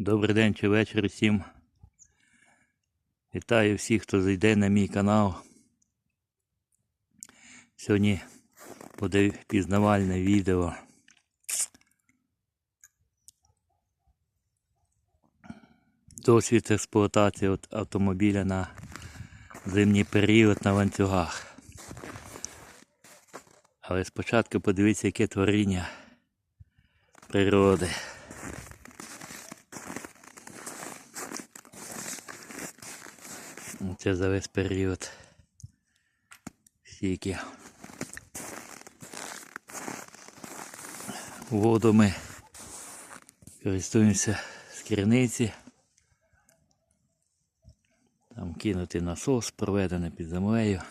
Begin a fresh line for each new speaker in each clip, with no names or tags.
Добрий день чи вечір всім. Вітаю всіх, хто зайде на мій канал. Сьогодні буде пізнавальне відео. Досвід експлуатації автомобіля на зимній період на ланцюгах. Але спочатку подивіться, яке творіння природи. Це за весь період. Стільки. Воду ми користуємося з керниці. Там кинути насос, проведений під землею.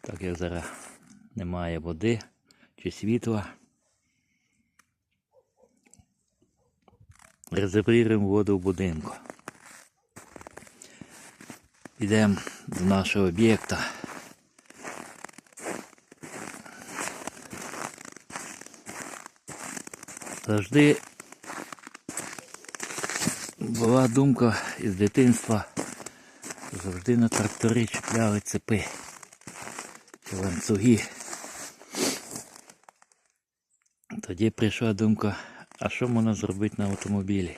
Так як зараз немає води чи світла. Резервуємо воду в будинку. Йдемо до нашого об'єкта. Завжди була думка із дитинства. Завжди на трактори чіпляли цепи чи ланцюги. Тоді прийшла думка, а що можна зробити на автомобілі?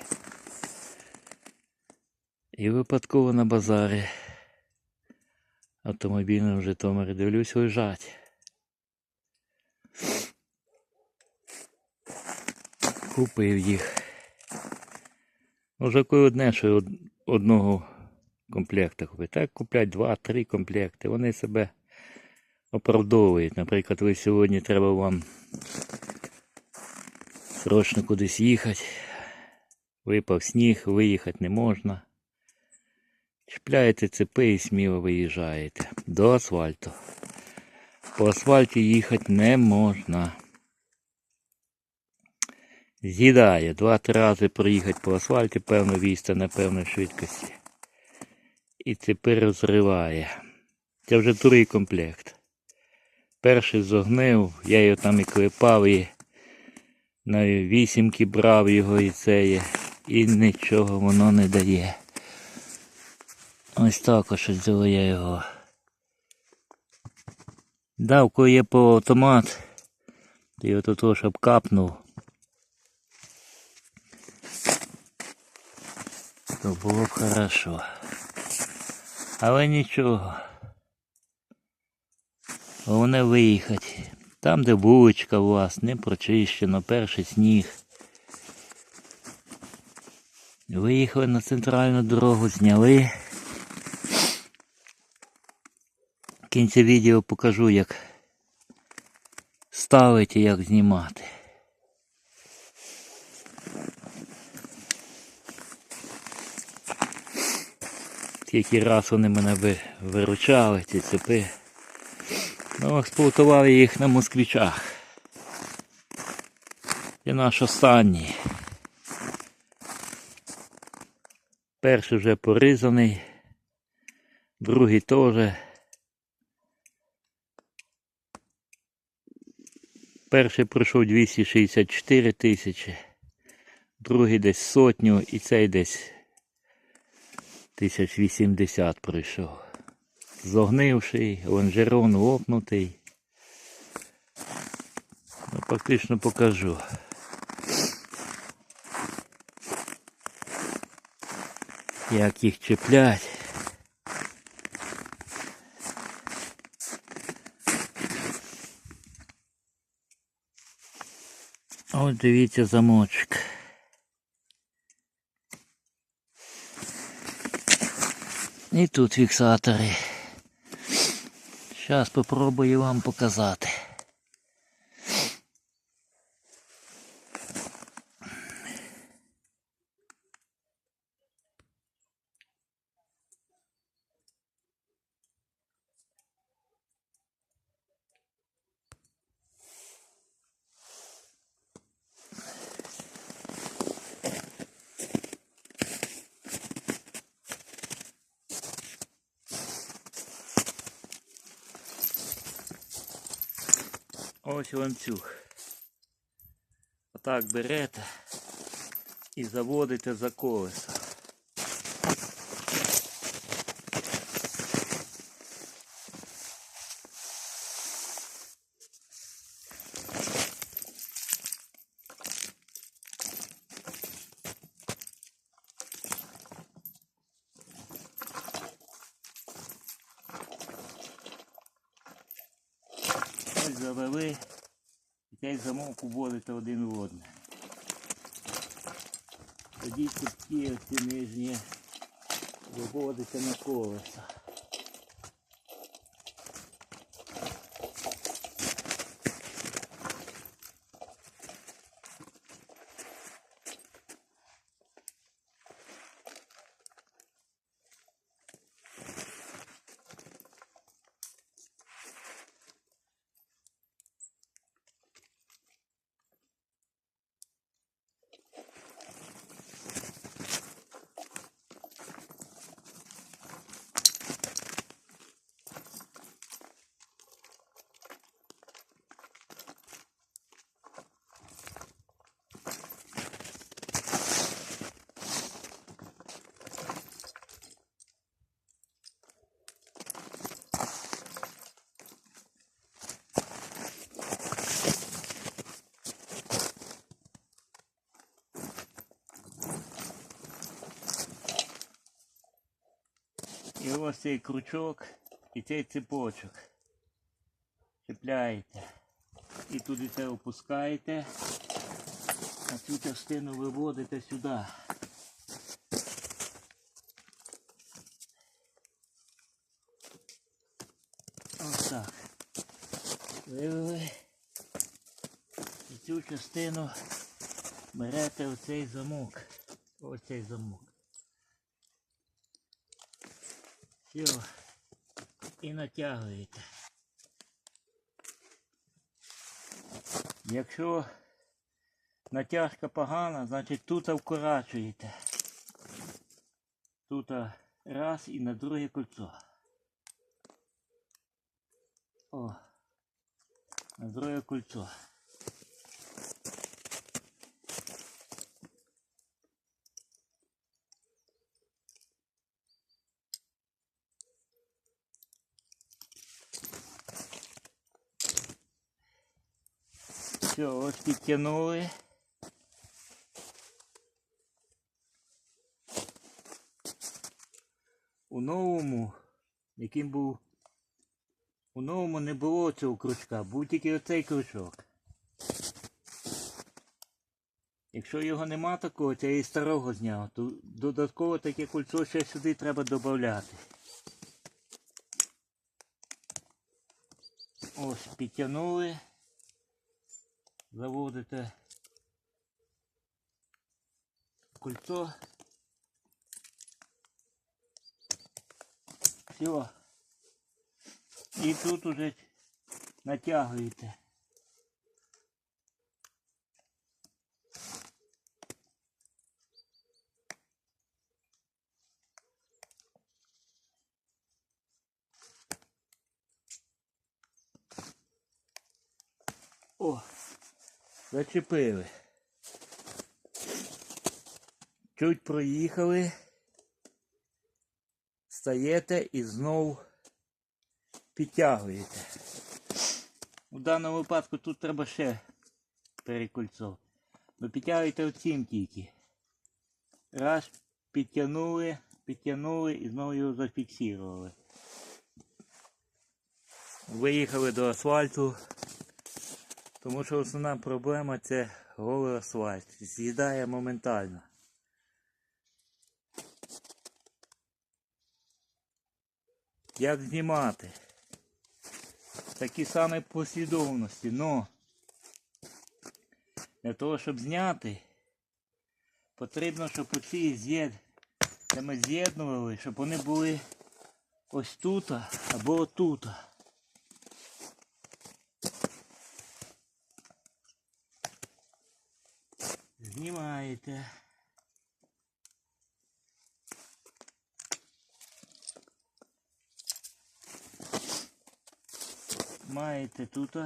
І випадково на базарі автомобільному Житомирі дивлюсь лежать. Купив їх. Може коли одне, що одного комплекта купити. Так куплять два-три комплекти. Вони себе оправдовують. Наприклад, ви сьогодні треба вам срочно кудись їхати. Випав сніг, виїхати не можна. Чіпляєте цепи і сміло виїжджаєте до асфальту. По асфальті їхати не можна. З'їдає два-три рази проїхати по асфальті певну відстань на певній швидкості. І цепи розриває. Це вже другий комплект. Перший зогнив, я його там і клепав, і на вісімки брав його і це є. І нічого воно не дає. Ось так ось взяла я його. Дав, коли є по автомат, то його тут щоб капнув. То було б хорошо. Але нічого. Головне виїхати. Там, де вуличка у вас, не прочищено, перший сніг. Виїхали на центральну дорогу, зняли. В кінці відео покажу, як ставити і як знімати. Скільки раз вони мене ви- виручали, ці цепи. Ну, експлуатували їх на москвичах. І наш останній. Перший вже порізаний, другий теж. Перший пройшов 264 тисячі, другий десь сотню і цей десь 1080 пройшов. Зогнивший, лонжерон лопнутий. Ну, практично покажу. Як їх чіплять. Ось дивіться замочок. І тут фіксатори. Зараз спробую вам показати. Ось ланцюг. Отак берете. і заводите за колеса. Завели і цей замок уводити один в одне. Тоді кутки оці нижні виводите на колеса. Ось цей крючок і цей цепочок. Чіпляєте. І туди це опускаєте, а цю частину виводите сюди. Ось так. Вивели. І цю частину берете оцей замок. Ось цей замок. Все. І натягуєте. Якщо натяжка погана, значить тут вкорачуєте. Тут раз і на друге кольцо. О, на друге кольцо. Все, ось підтягнули. У новому, яким був. У новому не було цього крючка, був тільки оцей крючок. Якщо його нема такого, це я і старого зняв, то додатково таке кольцо ще сюди треба додати. Ось, підтягнули. Заводите кольцо. Все. І тут уже натягуєте. О, зачепили. Чуть проїхали. Стаєте і знов підтягуєте. У даному випадку тут треба ще перекольцо. Ви підтягуєте оцім тільки. Раз, підтягнули, підтягнули і знову його зафіксували. Виїхали до асфальту. Тому що основна проблема це голий асфальт. З'їдає моментально. Як знімати? Такі самі послідовності, но для того, щоб зняти, потрібно, щоб оці з'єд, ми з'єднували, щоб вони були ось тут або отут. Знімаєте. Маєте тут.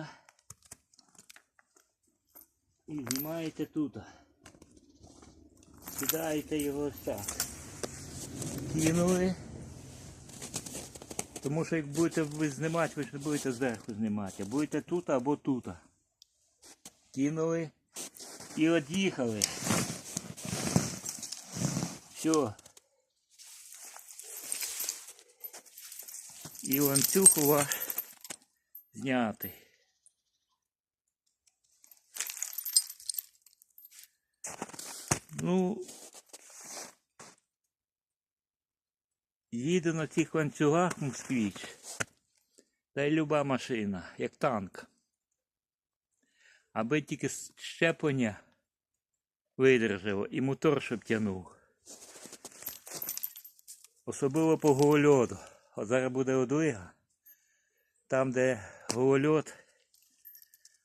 І знімаєте тут. кидаєте його ось так. Кинули. Тому що як будете ви знімати, ви ж не будете зверху знімати, будете тут або тут. Кинули і од'їхали. Все. І вас знятий. Ну, їде на цих ланцюгах москвіч. Та й люба машина, як танк. Аби тільки щеплення видержало і мотор щоб тягнув. Особливо по голольоду. От зараз буде одвига. Там, де голольот,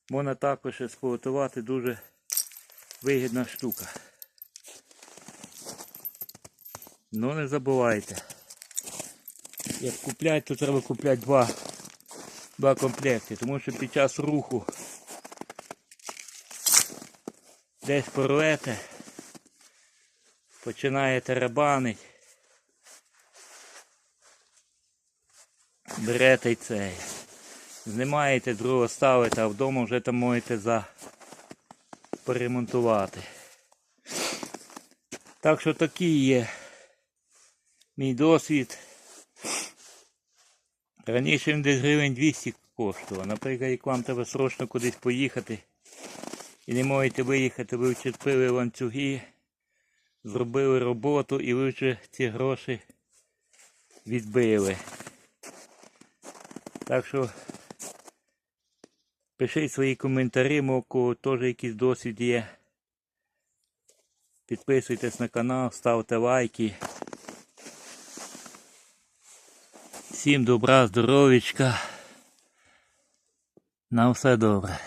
можна також експлуатувати дуже вигідна штука. Ну не забувайте. Як купляти, то треба купляти два, два комплекти, тому що під час руху десь порвете, починає тарабанить, берете й цей. Знімаєте, другого ставите, а вдома вже там можете за поремонтувати. Так що такий є мій досвід. Раніше він десь гривень 200 коштував. Наприклад, як вам треба срочно кудись поїхати і не можете виїхати, ви вчепили ланцюги, зробили роботу і ви вже ці гроші відбили. Так що пишіть свої коментарі, у кого теж якийсь досвід є. Підписуйтесь на канал, ставте лайки. Всім добра, здоров'ячка. На все добре.